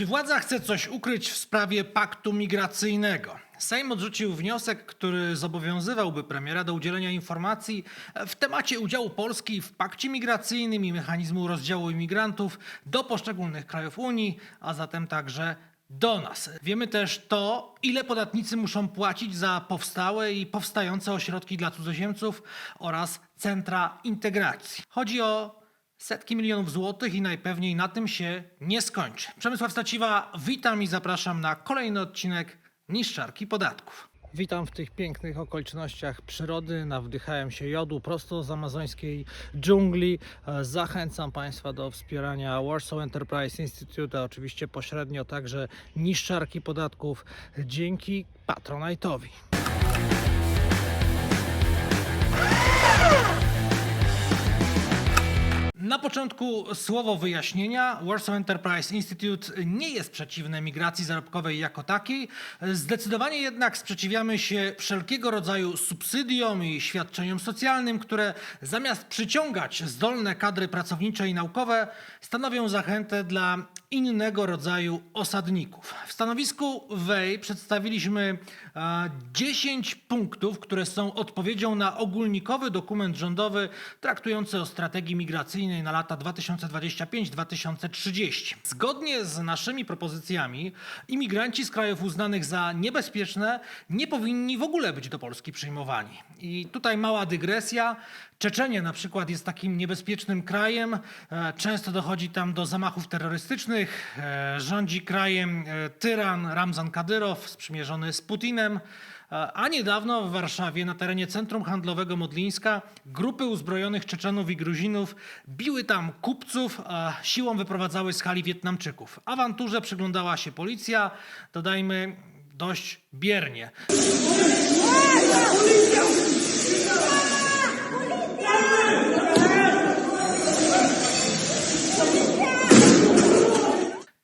Czy władza chce coś ukryć w sprawie paktu migracyjnego? Sejm odrzucił wniosek, który zobowiązywałby premiera do udzielenia informacji w temacie udziału Polski w pakcie migracyjnym i mechanizmu rozdziału imigrantów do poszczególnych krajów Unii, a zatem także do nas. Wiemy też to, ile podatnicy muszą płacić za powstałe i powstające ośrodki dla cudzoziemców oraz centra integracji. Chodzi o setki milionów złotych i najpewniej na tym się nie skończy. Przemysław Staciwa, witam i zapraszam na kolejny odcinek Niszczarki Podatków. Witam w tych pięknych okolicznościach przyrody. Nawdychałem się jodu prosto z amazońskiej dżungli. Zachęcam Państwa do wspierania Warsaw Enterprise Institute, a oczywiście pośrednio także niszczarki podatków dzięki Patronite'owi. Na początku słowo wyjaśnienia. Warsaw Enterprise Institute nie jest przeciwne migracji zarobkowej jako takiej. Zdecydowanie jednak sprzeciwiamy się wszelkiego rodzaju subsydiom i świadczeniom socjalnym, które zamiast przyciągać zdolne kadry pracownicze i naukowe, stanowią zachętę dla innego rodzaju osadników. W stanowisku WEJ przedstawiliśmy 10 punktów, które są odpowiedzią na ogólnikowy dokument rządowy traktujący o strategii migracyjnej na lata 2025-2030. Zgodnie z naszymi propozycjami, imigranci z krajów uznanych za niebezpieczne nie powinni w ogóle być do Polski przyjmowani. I tutaj mała dygresja. Czeczenia na przykład jest takim niebezpiecznym krajem. E, Często dochodzi tam do zamachów terrorystycznych. E, Rządzi krajem e, tyran Ramzan Kadyrow sprzymierzony z Putinem. A niedawno w Warszawie na terenie centrum handlowego Modlińska grupy uzbrojonych Czeczenów i Gruzinów biły tam kupców, a siłą wyprowadzały z hali Wietnamczyków. Awanturze przyglądała się policja, dodajmy dość biernie.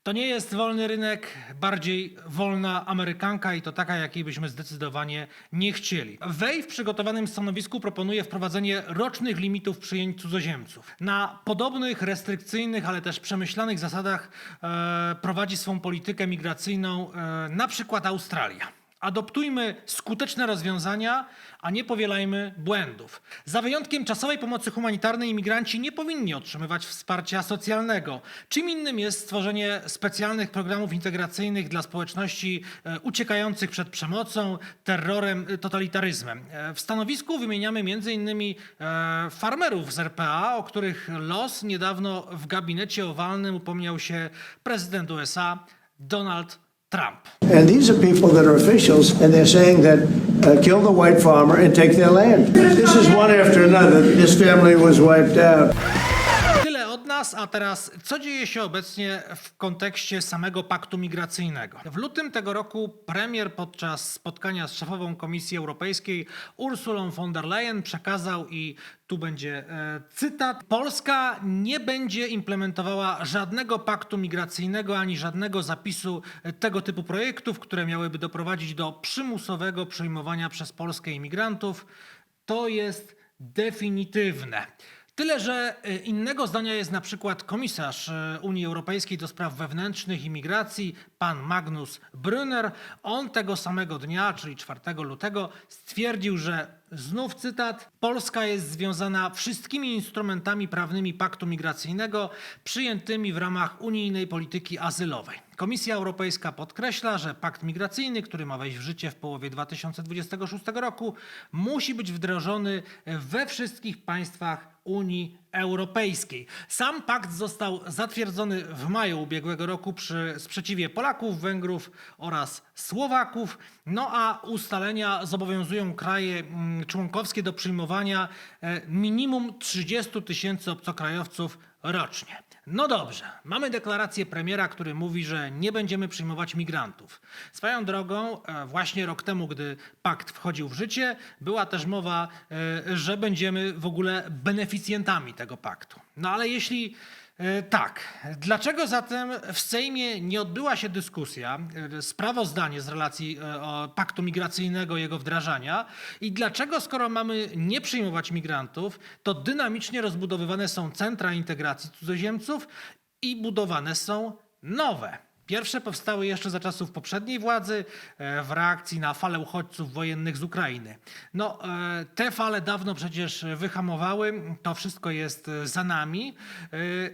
To nie jest wolny rynek, bardziej wolna Amerykanka i to taka, jakiej byśmy zdecydowanie nie chcieli. Wej w przygotowanym stanowisku proponuje wprowadzenie rocznych limitów przyjęć cudzoziemców. Na podobnych, restrykcyjnych, ale też przemyślanych zasadach e, prowadzi swą politykę migracyjną e, na przykład Australia. Adoptujmy skuteczne rozwiązania, a nie powielajmy błędów. Za wyjątkiem czasowej pomocy humanitarnej imigranci nie powinni otrzymywać wsparcia socjalnego. Czym innym jest stworzenie specjalnych programów integracyjnych dla społeczności e, uciekających przed przemocą, terrorem, e, totalitaryzmem. E, W stanowisku wymieniamy m.in. farmerów z RPA, o których los niedawno w gabinecie owalnym upomniał się prezydent USA Donald Trump. And these are people that are officials, and they're saying that uh, kill the white farmer and take their land. This is one after another. This family was wiped out. A teraz co dzieje się obecnie w kontekście samego paktu migracyjnego? W lutym tego roku premier podczas spotkania z szefową Komisji Europejskiej Ursulą von der Leyen przekazał i tu będzie e, cytat: Polska nie będzie implementowała żadnego paktu migracyjnego ani żadnego zapisu tego typu projektów, które miałyby doprowadzić do przymusowego przyjmowania przez Polskę imigrantów. To jest definitywne. Tyle, że e, innego zdania jest na przykład komisarz e, Unii Europejskiej do spraw wewnętrznych i migracji, pan Magnus Brunner. On tego samego dnia, czyli 4 lutego, stwierdził, że znów cytat: Polska jest związana wszystkimi instrumentami prawnymi paktu migracyjnego przyjętymi w ramach unijnej polityki azylowej. Komisja Europejska podkreśla, że pakt migracyjny, który ma wejść w życie w połowie 2026 roku, musi być wdrożony we wszystkich państwach Unii Europejskiej. Sam pakt został zatwierdzony w maju ubiegłego roku przy sprzeciwie Polaków, Węgrów oraz Słowaków. No a ustalenia zobowiązują kraje mm, członkowskie do przyjmowania e, minimum 30 tysięcy obcokrajowców rocznie. No dobrze, mamy deklarację premiera, który mówi, że nie będziemy przyjmować migrantów. Swoją drogą, e, właśnie rok temu, gdy pakt wchodził w życie, była też mowa, e, że będziemy w ogóle beneficjentami tego paktu. No ale jeśli tak, dlaczego zatem w Sejmie nie odbyła się dyskusja, e, sprawozdanie z relacji e, o paktu migracyjnego, jego wdrażania i dlaczego, skoro mamy nie przyjmować migrantów, to dynamicznie rozbudowywane są centra integracji cudzoziemców i budowane są nowe. Pierwsze powstały jeszcze za czasów poprzedniej władzy e, w reakcji na falę uchodźców wojennych z Ukrainy. No, e, te fale dawno przecież wyhamowały, to wszystko jest e, za nami,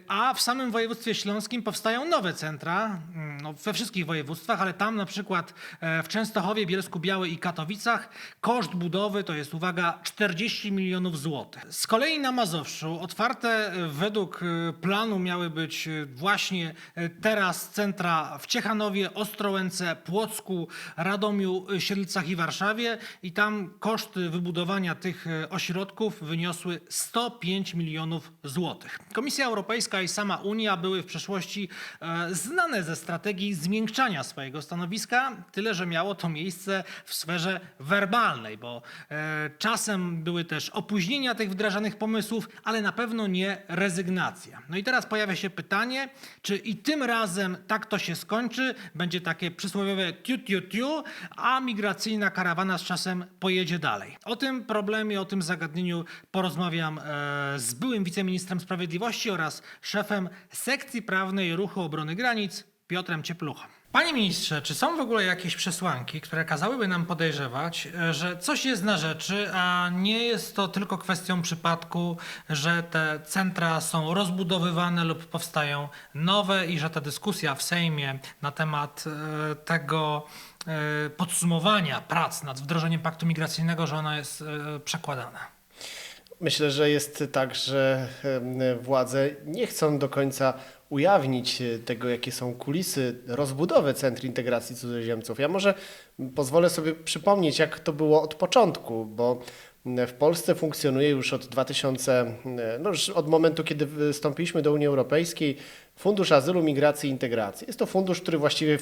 a w samym województwie śląskim powstają nowe centra, mm, no, we wszystkich województwach, ale tam na przykład w Częstochowie, Bielsku Białej i Katowicach koszt budowy to jest, uwaga, 40 milionów złotych. Z kolei na Mazowszu otwarte według planu miały być właśnie teraz centra w Ciechanowie, Ostrołęce, Płocku, Radomiu, Siedlcach i Warszawie i tam koszty wybudowania tych e, ośrodków wyniosły 105 milionów złotych. Komisja Europejska i sama Unia były w przeszłości e, znane ze strategii zmiękczania swojego stanowiska, tyle że miało to miejsce w sferze werbalnej, bo e, czasem były też opóźnienia tych wdrażanych pomysłów, ale na pewno nie rezygnacja. No i teraz pojawia się pytanie, czy i tym razem tak to się skończy, będzie takie przysłowiowe tiu tiu tiu, a migracyjna karawana z czasem pojedzie dalej. O tym problemie, o tym zagadnieniu porozmawiam e, z byłym wiceministrem sprawiedliwości oraz szefem sekcji prawnej Ruchu Obrony Granic Piotrem Ciepluchą. Panie ministrze, czy są w ogóle jakieś przesłanki, które kazałyby nam podejrzewać, e, że coś jest na rzeczy, a nie jest to tylko kwestią przypadku, że te centra są rozbudowywane lub powstają nowe i że ta dyskusja w Sejmie na temat e, tego e, podsumowania prac nad wdrożeniem paktu migracyjnego, że ona jest przekładana? Myślę, że jest tak, że władze nie chcą do końca ujawnić e, tego, jakie są kulisy rozbudowy Centrum Integracji Cudzoziemców. Ja może pozwolę sobie przypomnieć, jak to było od początku, bo w Polsce funkcjonuje już od 2000, no już od momentu, kiedy wstąpiliśmy do Unii Europejskiej, Fundusz Azylu, Migracji i Integracji. Jest to fundusz, który właściwie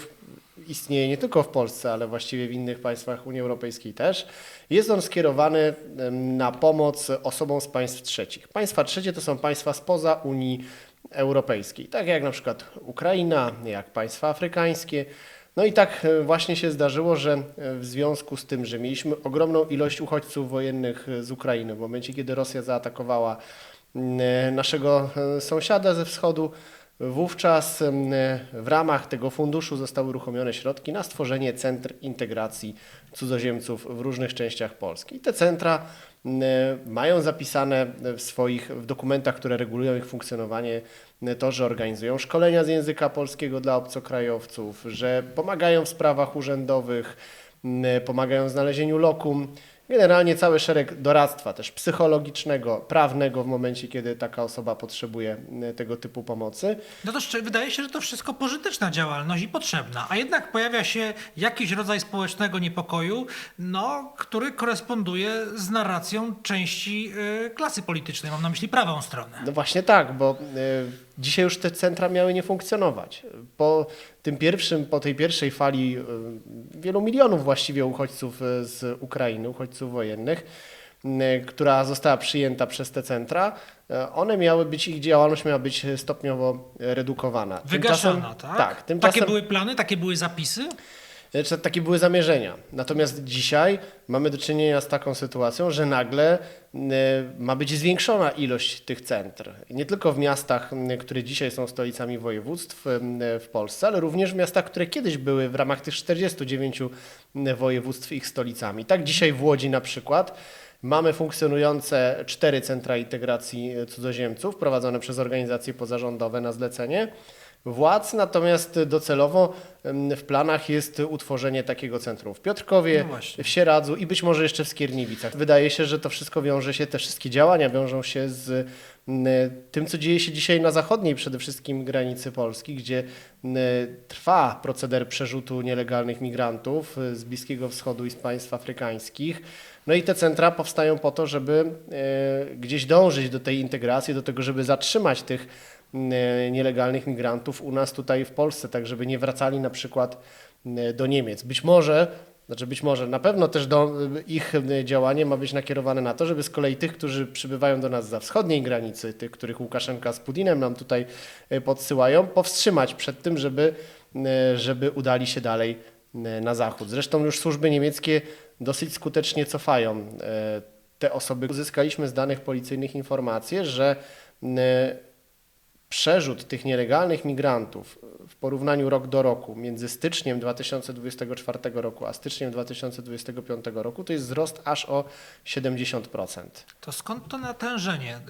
istnieje nie tylko w Polsce, ale właściwie w innych państwach Unii Europejskiej też. Jest on skierowany na pomoc osobom z państw trzecich. Państwa trzecie to są państwa spoza Unii Europejskiej, tak jak na przykład Ukraina, jak państwa afrykańskie. No i tak e, właśnie się zdarzyło, że e, w związku z tym, że mieliśmy ogromną ilość uchodźców wojennych e, z Ukrainy, w momencie kiedy Rosja zaatakowała m, e, naszego sąsiada ze wschodu, Wówczas w ramach tego funduszu zostały uruchomione środki na stworzenie centr integracji cudzoziemców w różnych częściach Polski. I te centra mają zapisane w swoich w dokumentach, które regulują ich funkcjonowanie, to, że organizują szkolenia z języka polskiego dla obcokrajowców, że pomagają w sprawach urzędowych, pomagają w znalezieniu lokum. Generalnie cały szereg doradztwa też psychologicznego, prawnego w momencie, kiedy taka osoba potrzebuje m, tego typu pomocy. No to wydaje się, że to wszystko pożyteczna działalność i potrzebna, a jednak pojawia się jakiś rodzaj społecznego niepokoju, no, który koresponduje z narracją części y, klasy politycznej, mam na myśli prawą stronę. No właśnie tak, bo y, dzisiaj już te centra miały nie funkcjonować. Po tym pierwszym, po tej pierwszej fali y, wielu milionów właściwie uchodźców y, z Ukrainy, uchodźców wojennych, y, która została przyjęta przez te centra, one miały być, ich działalność miała być stopniowo redukowana. Wygaszona, Tymczasem- tak? Tak. Tymczasem, Takie były plany, takie były zapisy? Znaczy, takie były zamierzenia. Natomiast dzisiaj mamy do czynienia z taką sytuacją, że nagle y, ma być zwiększona ilość tych centr. Nie tylko w miastach, które dzisiaj są stolicami województw w Polsce, ale również w miastach, które kiedyś były w ramach tych 49 województw ich stolicami. Tak dzisiaj w Łodzi na przykład mamy funkcjonujące cztery centra integracji cudzoziemców prowadzone przez organizacje pozarządowe na zlecenie władz, natomiast docelowo w planach jest utworzenie takiego centrum w Piotrkowie, No w Sieradzu i być może jeszcze w Skierniewicach. Wydaje się, że to wszystko wiąże się, te wszystkie działania wiążą się z tym, co dzieje się dzisiaj na zachodniej przede wszystkim granicy Polski, gdzie trwa proceder przerzutu nielegalnych migrantów y, z Bliskiego Wschodu i z państw afrykańskich. No i te centra powstają po to, żeby e, gdzieś dążyć do tej integracji, do tego, żeby zatrzymać tych nielegalnych migrantów u nas tutaj w Polsce, tak żeby nie wracali na przykład m, do Niemiec. Być może, znaczy być może, na pewno też do, ich m, działanie ma być nakierowane na to, żeby z kolei tych, którzy przybywają do nas za wschodniej granicy, tych, których Łukaszenka z Putinem nam tutaj e, podsyłają, powstrzymać przed tym, żeby, żeby udali się dalej na zachód. Zresztą już służby niemieckie dosyć skutecznie cofają e, te osoby. Uzyskaliśmy z danych policyjnych informację, że przerzut tych nielegalnych migrantów w porównaniu rok do roku między styczniem 2024 roku a styczniem 2025 roku to jest wzrost aż o 70%. To skąd to natężenie? E,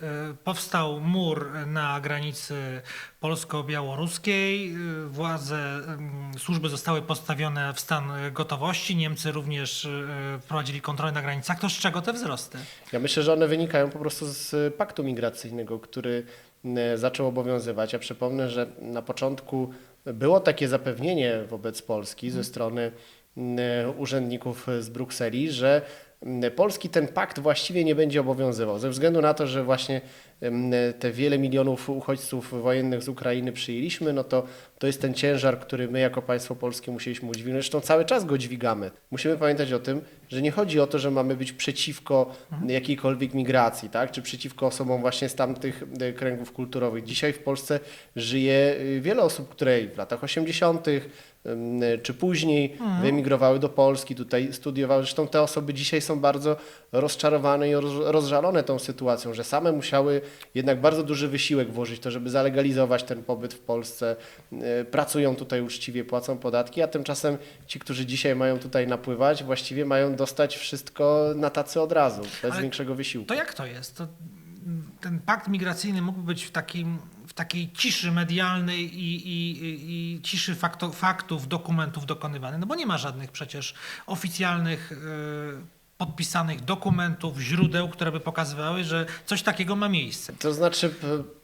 Powstał mur na granicy polsko-białoruskiej, e, władze, mm, służby zostały postawione w stan gotowości, Niemcy również e, wprowadzili kontrolę na granicach. To z czego te wzrosty? Ja myślę, że one wynikają po prostu z paktu migracyjnego, który zaczął obowiązywać. Ja przypomnę, że na początku było takie zapewnienie wobec Polski ze strony m, urzędników z Brukseli, że Polski ten pakt właściwie nie będzie obowiązywał, ze względu na to, że właśnie m, te wiele milionów uchodźców wojennych z Ukrainy przyjęliśmy, no to to jest ten ciężar, który my jako państwo polskie musieliśmy udźwignąć. Zresztą cały czas go dźwigamy. Musimy pamiętać o tym, że nie chodzi o to, że mamy być przeciwko jakiejkolwiek migracji, tak? czy przeciwko osobom właśnie z tamtych e, kręgów kulturowych. Dzisiaj w Polsce żyje y, wiele osób, które w latach 80. czy później wyemigrowały do Polski, tutaj studiowały. Zresztą te osoby dzisiaj są bardzo rozczarowane i roz- rozżalone tą sytuacją, że same musiały jednak bardzo duży wysiłek włożyć to, żeby zalegalizować ten pobyt w Polsce. Y, Pracują tutaj uczciwie, płacą podatki, a tymczasem ci, którzy dzisiaj mają tutaj napływać, właściwie mają dostać wszystko na tacy od razu, bez Ale większego wysiłku. To jak to jest? To, ten pakt migracyjny mógł być w, takim, w takiej ciszy medialnej i, i, i, ciszy fakto, faktów, dokumentów dokonywany, no bo nie ma żadnych przecież oficjalnych e, podpisanych dokumentów, źródeł, które by pokazywały, że coś takiego ma miejsce. To znaczy,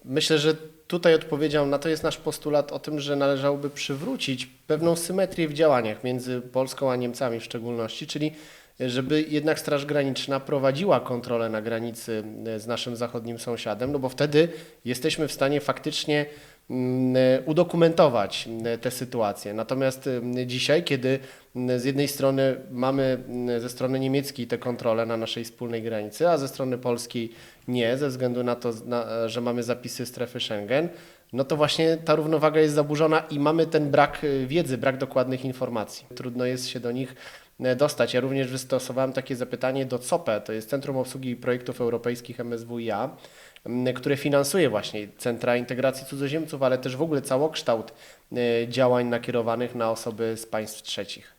myślę, że tutaj odpowiedzią na to jest nasz postulat o tym, że należałoby przywrócić pewną symetrię w działaniach między Polską a Niemcami w szczególności, czyli żeby jednak Straż Graniczna prowadziła kontrolę na granicy e, z naszym zachodnim sąsiadem, no bo wtedy jesteśmy w stanie faktycznie mm, e, udokumentować mm, te sytuacje. Natomiast mm, dzisiaj, kiedy z jednej strony mamy ze strony niemieckiej te kontrole na naszej wspólnej granicy, a ze strony polskiej nie, ze względu na to, że mamy zapisy strefy Schengen, no to właśnie ta równowaga jest zaburzona i mamy ten brak wiedzy, brak dokładnych informacji. Trudno jest się do nich e, dostać. Ja również wystosowałem takie zapytanie do COPE, to jest Centrum Obsługi Projektów Europejskich MSWiA, które finansuje właśnie Centra Integracji Cudzoziemców, ale też w ogóle całokształt e, działań nakierowanych na osoby z państw trzecich.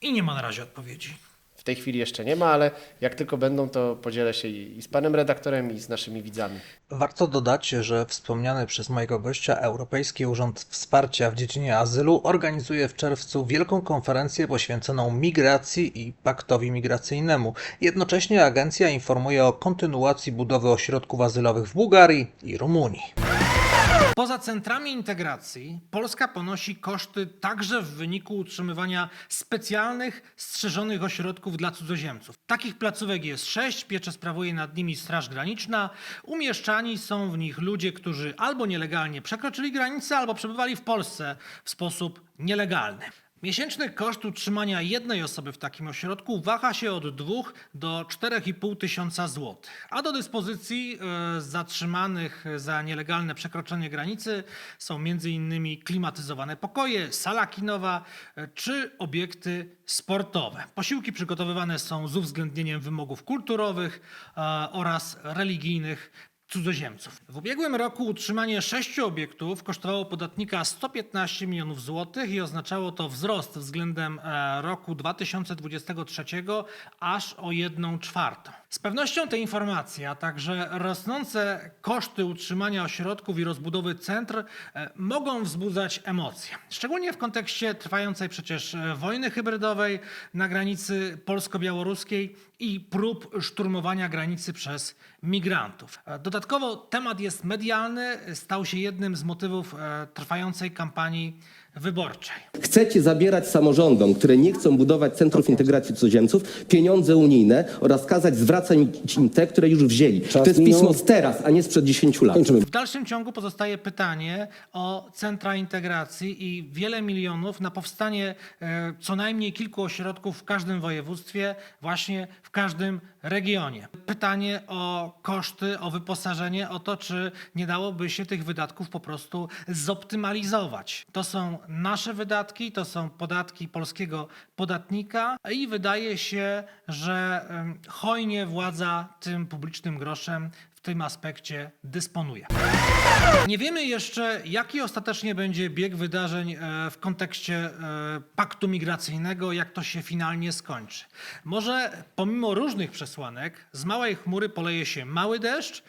I nie ma na razie odpowiedzi. Tej chwili jeszcze nie ma, ale jak tylko będą, to podzielę się i z panem redaktorem, i z naszymi widzami. Warto dodać, że wspomniany przez mojego gościa Europejski Urząd Wsparcia w dziedzinie azylu organizuje w czerwcu wielką konferencję poświęconą migracji i paktowi migracyjnemu. Jednocześnie agencja informuje o kontynuacji budowy ośrodków azylowych w Bułgarii i Rumunii. Poza centrami integracji Polska ponosi koszty także w wyniku utrzymywania specjalnych, strzeżonych ośrodków dla cudzoziemców. Takich placówek jest sześć, pieczę sprawuje nad nimi Straż Graniczna. Umieszczani są w nich ludzie, którzy albo nielegalnie przekroczyli granicę, albo przebywali w Polsce w sposób nielegalny. Miesięczny koszt utrzymania jednej osoby w takim ośrodku waha się od 2 do 4,5 tysiąca złotych, a do dyspozycji e, zatrzymanych za nielegalne przekroczenie granicy są m.in. klimatyzowane pokoje, sala kinowa e, czy obiekty sportowe. Posiłki przygotowywane są z uwzględnieniem wymogów kulturowych e, oraz religijnych cudzoziemców. W ubiegłym roku utrzymanie sześciu obiektów kosztowało podatnika 115 milionów złotych i oznaczało to wzrost względem e, roku 2023 aż o 1 czwartą. Z pewnością te informacje, a także rosnące koszty utrzymania ośrodków i rozbudowy centr e, mogą wzbudzać emocje. Szczególnie w kontekście trwającej przecież e, wojny hybrydowej na granicy polsko-białoruskiej i prób szturmowania granicy przez migrantów. E, Dodatkowo temat jest medialny, stał się jednym z motywów e, trwającej kampanii wyborczej. Chcecie zabierać samorządom, które nie chcą budować centrów integracji cudzoziemców, pieniądze unijne oraz kazać zwracać im te, które już wzięli. to jest minął. pismo z teraz, a nie sprzed 10 lat. Kończymy. W dalszym ciągu pozostaje pytanie o centra integracji i wiele milionów na powstanie e, co najmniej kilku ośrodków w każdym województwie, właśnie w każdym regionie. Pytanie o koszty, o wyposażenie, o to, czy nie dałoby się tych wydatków po prostu zoptymalizować. To są nasze wydatki, to są podatki polskiego podatnika i wydaje się, że hojnie władza tym publicznym groszem tym aspekcie dysponuje. Nie wiemy jeszcze, jaki ostatecznie będzie bieg wydarzeń e, w kontekście e, paktu migracyjnego, jak to się finalnie skończy. Może pomimo różnych przesłanek z małej chmury poleje się mały deszcz.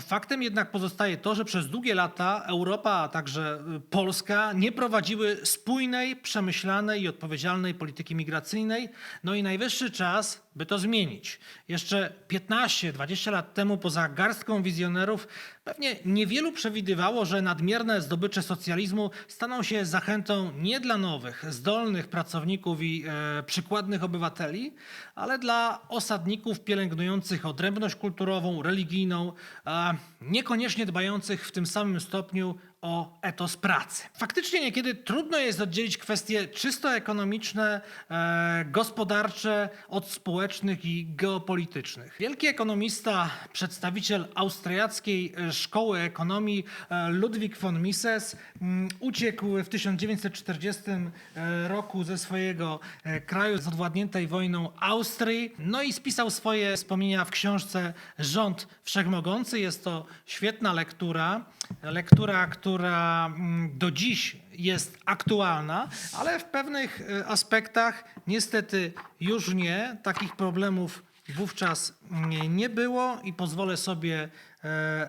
Faktem jednak pozostaje to, że przez długie lata Europa, a także e, Polska nie prowadziły spójnej, przemyślanej i odpowiedzialnej polityki migracyjnej. No i najwyższy czas, by to zmienić. Jeszcze 15-20 lat temu, poza garstką wizjonerów, pewnie niewielu przewidywało, że nadmierne zdobycze socjalizmu staną się zachętą nie dla nowych, zdolnych pracowników i e, przykładnych obywateli, ale dla osadników pielęgnujących odrębność kulturową, religijną, a niekoniecznie dbających w tym samym stopniu o etos pracy. Faktycznie niekiedy trudno jest oddzielić kwestie czysto ekonomiczne, e, gospodarcze od społecznych i geopolitycznych. Wielki ekonomista, przedstawiciel austriackiej e, szkoły ekonomii e, Ludwig von Mises mm, uciekł w 1940 e, roku ze swojego e, kraju z odwładniętej wojną Austrii, no i spisał swoje wspomnienia w książce Rząd Wszechmogący. Jest to świetna lektura, lektura, która mm, do dziś jest aktualna, ale w pewnych aspektach niestety już nie. Takich problemów wówczas mm, nie było i pozwolę sobie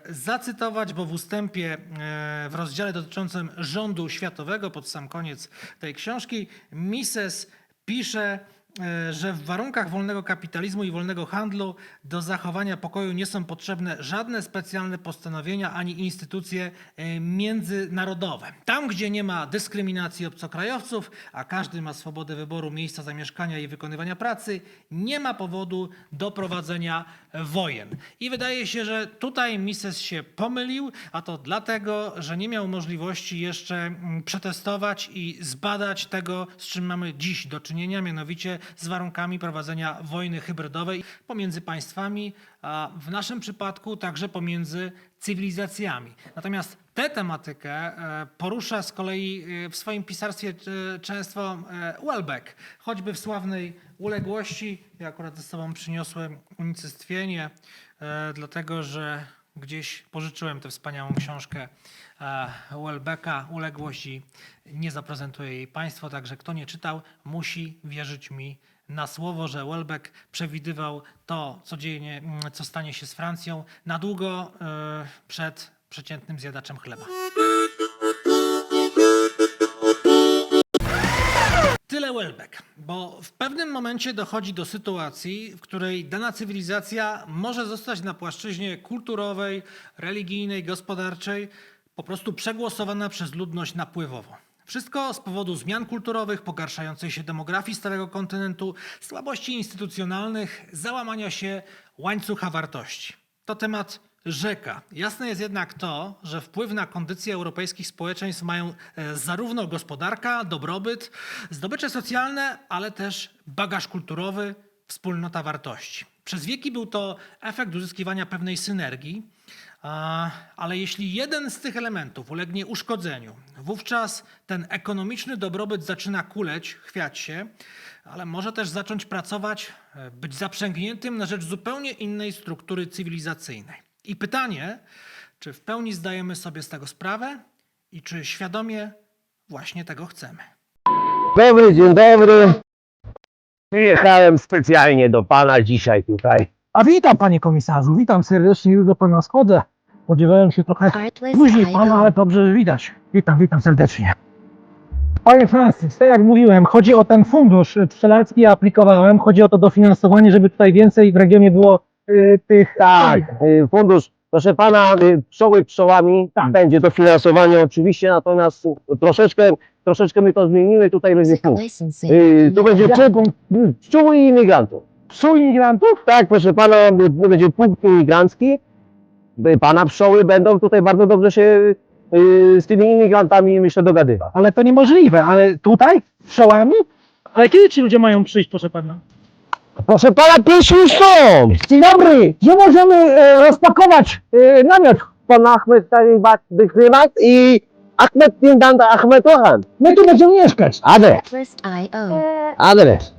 zacytować, bo w ustępie e, w rozdziale dotyczącym rządu światowego, pod sam koniec tej książki, Mises pisze, e, że w warunkach wolnego kapitalizmu i wolnego handlu do zachowania pokoju nie są potrzebne żadne specjalne postanowienia ani instytucje e, międzynarodowe. Tam, gdzie nie ma dyskryminacji obcokrajowców, a każdy ma swobodę wyboru miejsca zamieszkania i wykonywania pracy, nie ma powodu do prowadzenia wojen. I wydaje się, że tutaj Mises się pomylił, a to dlatego, że nie miał możliwości jeszcze mm, przetestować i zbadać tego, z czym mamy dziś do czynienia, mianowicie z warunkami prowadzenia wojny hybrydowej pomiędzy państwami, a w naszym przypadku także pomiędzy cywilizacjami. Natomiast tę tematykę e, porusza z kolei e, w swoim pisarstwie e, często Welbeck, choćby w sławnej uległości. Ja akurat ze sobą przyniosłem unicestwienie, dlatego że gdzieś pożyczyłem tę wspaniałą książkę e, Welbecka, Uległość i nie zaprezentuję jej Państwu, także kto nie czytał, musi wierzyć mi na słowo, że Welbeck przewidywał to, co, dzieje, co stanie się z Francją na długo e, przed przeciętnym zjadaczem chleba. Tyle Welbeck, bo w pewnym momencie dochodzi do sytuacji, w której dana cywilizacja może zostać na płaszczyźnie kulturowej, religijnej, gospodarczej po prostu przegłosowana przez ludność napływowo. Wszystko z powodu zmian kulturowych, pogarszającej się demografii Starego Kontynentu, słabości instytucjonalnych, załamania się łańcucha wartości. To temat rzeka. Jasne jest jednak to, że wpływ na kondycję europejskich społeczeństw mają e, zarówno gospodarka, dobrobyt, zdobycze socjalne, ale też bagaż kulturowy, wspólnota wartości. Przez wieki był to efekt uzyskiwania pewnej synergii, ale jeśli jeden z tych elementów ulegnie uszkodzeniu, wówczas ten ekonomiczny dobrobyt zaczyna kuleć, chwiać się, ale może też zacząć pracować, e, być zaprzęgniętym na rzecz zupełnie innej struktury cywilizacyjnej. I pytanie, czy w pełni zdajemy sobie z tego sprawę i czy świadomie właśnie tego chcemy. Dobry, dzień dobry. Przyjechałem specjalnie do pana dzisiaj tutaj. A witam panie komisarzu, witam serdecznie, już do pana schodzę. Spodziewałem się trochę później pana, ale dobrze że widać. Witam, witam serdecznie. Panie Francis, tak jak mówiłem, chodzi o ten fundusz pszczelarski, ja aplikowałem, chodzi o to dofinansowanie, żeby tutaj więcej w regionie było tych... Tak, y, fundusz, proszę pana, y, pszczoły pszczołami, Tak. będzie dofinansowanie oczywiście, natomiast troszeczkę, troszeczkę my to zmienimy, tutaj będzie pół. Licensing. Y, Tu będzie pół y, pszczół i imigrantów. Pszczół imigrantów? Tak, proszę pana, y, będzie punkt imigrancki. Y, Pana pszczoły będą tutaj bardzo dobrze się y, z tymi imigrantami, myślę, dogadywać. Ale to niemożliwe, ale tutaj? Pszczołami? Ale kiedy ci ludzie mają przyjść, proszę pana? Proszę pana, pierwszy już są! Dzień dobry, gdzie możemy e, rozpakować e, namiot? Pan Ahmed Talibat Bykrymat i Ahmed Tindanda Ahmed Orhan. My tu będziemy mieszkać. Adres, adres.